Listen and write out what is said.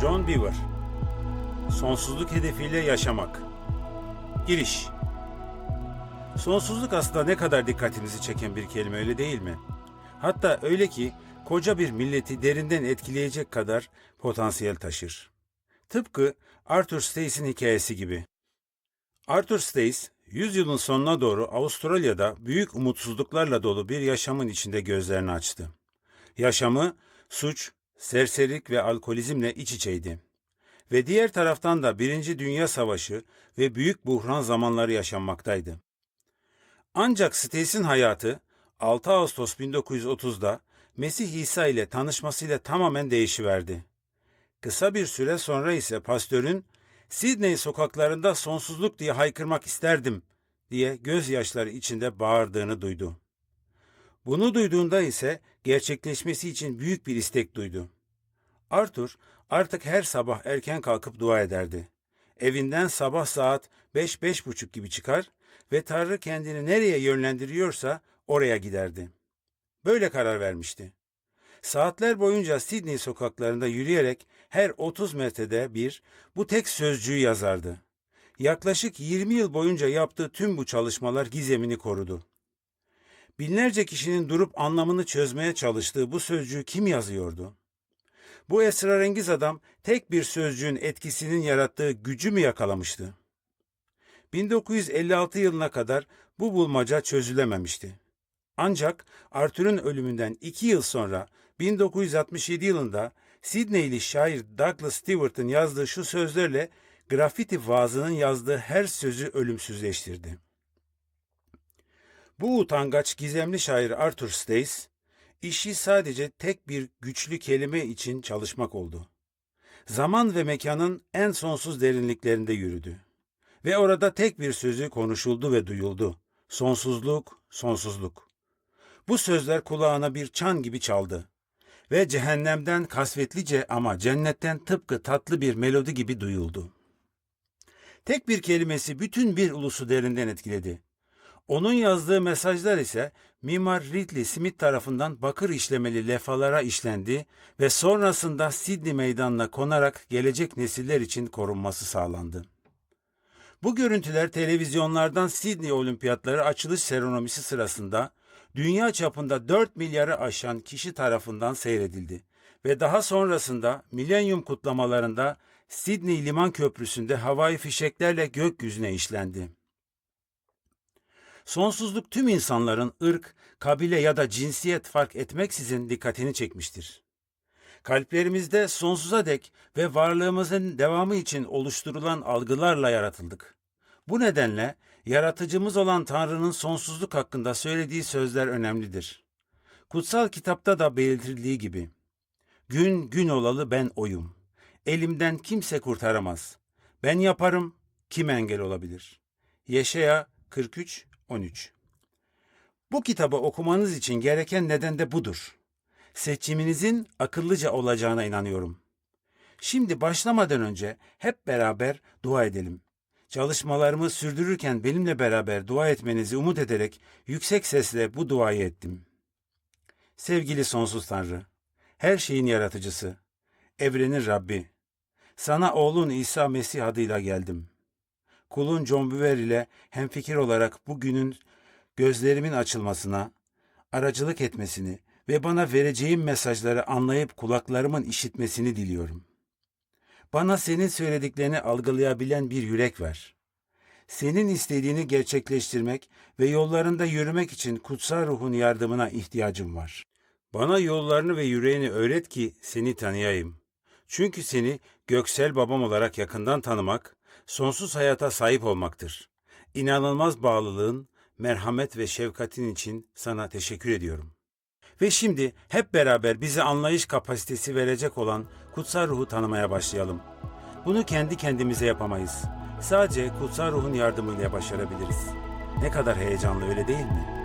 John Beaver Sonsuzluk hedefiyle yaşamak Giriş Sonsuzluk aslında ne kadar dikkatimizi çeken bir kelime öyle değil mi? Hatta öyle ki koca bir milleti derinden etkileyecek kadar potansiyel taşır. Tıpkı Arthur Stace'in hikayesi gibi. Arthur Stace, yüzyılın sonuna doğru Avustralya'da büyük umutsuzluklarla dolu bir yaşamın içinde gözlerini açtı. Yaşamı suç, serserilik ve alkolizmle iç içeydi. Ve diğer taraftan da Birinci Dünya Savaşı ve büyük buhran zamanları yaşanmaktaydı. Ancak Stace'in hayatı 6 Ağustos 1930'da Mesih İsa ile tanışmasıyla tamamen değişiverdi. Kısa bir süre sonra ise pastörün Sidney sokaklarında sonsuzluk diye haykırmak isterdim diye gözyaşları içinde bağırdığını duydu. Bunu duyduğunda ise gerçekleşmesi için büyük bir istek duydu. Arthur artık her sabah erken kalkıp dua ederdi. Evinden sabah saat beş beş buçuk gibi çıkar ve Tanrı kendini nereye yönlendiriyorsa oraya giderdi. Böyle karar vermişti. Saatler boyunca Sydney sokaklarında yürüyerek her 30 metrede bir bu tek sözcüğü yazardı. Yaklaşık 20 yıl boyunca yaptığı tüm bu çalışmalar gizemini korudu. Binlerce kişinin durup anlamını çözmeye çalıştığı bu sözcüğü kim yazıyordu? Bu esrarengiz adam tek bir sözcüğün etkisinin yarattığı gücü mü yakalamıştı? 1956 yılına kadar bu bulmaca çözülememişti. Ancak Arthur'un ölümünden iki yıl sonra 1967 yılında Sidneyli şair Douglas Stewart'ın yazdığı şu sözlerle grafiti vaazının yazdığı her sözü ölümsüzleştirdi. Bu utangaç gizemli şair Arthur Stace, işi sadece tek bir güçlü kelime için çalışmak oldu. Zaman ve mekanın en sonsuz derinliklerinde yürüdü. Ve orada tek bir sözü konuşuldu ve duyuldu. Sonsuzluk, sonsuzluk. Bu sözler kulağına bir çan gibi çaldı. Ve cehennemden kasvetlice ama cennetten tıpkı tatlı bir melodi gibi duyuldu. Tek bir kelimesi bütün bir ulusu derinden etkiledi. Onun yazdığı mesajlar ise Mimar Ridley Smith tarafından bakır işlemeli lefalara işlendi ve sonrasında Sydney meydanına konarak gelecek nesiller için korunması sağlandı. Bu görüntüler televizyonlardan Sydney Olimpiyatları açılış seremonisi sırasında dünya çapında 4 milyarı aşan kişi tarafından seyredildi ve daha sonrasında milenyum kutlamalarında Sydney Liman Köprüsü'nde havai fişeklerle gökyüzüne işlendi. Sonsuzluk tüm insanların ırk, kabile ya da cinsiyet fark etmeksizin dikkatini çekmiştir. Kalplerimizde sonsuza dek ve varlığımızın devamı için oluşturulan algılarla yaratıldık. Bu nedenle yaratıcımız olan Tanrı'nın sonsuzluk hakkında söylediği sözler önemlidir. Kutsal kitapta da belirtildiği gibi, Gün gün olalı ben oyum. Elimden kimse kurtaramaz. Ben yaparım, kim engel olabilir? Yeşaya 43 13 Bu kitabı okumanız için gereken neden de budur. Seçiminizin akıllıca olacağına inanıyorum. Şimdi başlamadan önce hep beraber dua edelim. Çalışmalarımı sürdürürken benimle beraber dua etmenizi umut ederek yüksek sesle bu duayı ettim. Sevgili sonsuz Tanrı, her şeyin yaratıcısı, evrenin Rabbi, sana oğlun İsa Mesih adıyla geldim. Kulun John Büver ile hemfikir olarak bugünün gözlerimin açılmasına, aracılık etmesini ve bana vereceğim mesajları anlayıp kulaklarımın işitmesini diliyorum. Bana senin söylediklerini algılayabilen bir yürek ver. Senin istediğini gerçekleştirmek ve yollarında yürümek için kutsal ruhun yardımına ihtiyacım var. Bana yollarını ve yüreğini öğret ki seni tanıyayım. Çünkü seni göksel babam olarak yakından tanımak, sonsuz hayata sahip olmaktır. İnanılmaz bağlılığın, merhamet ve şefkatin için sana teşekkür ediyorum. Ve şimdi hep beraber bize anlayış kapasitesi verecek olan kutsal ruhu tanımaya başlayalım. Bunu kendi kendimize yapamayız. Sadece kutsal ruhun yardımıyla başarabiliriz. Ne kadar heyecanlı öyle değil mi?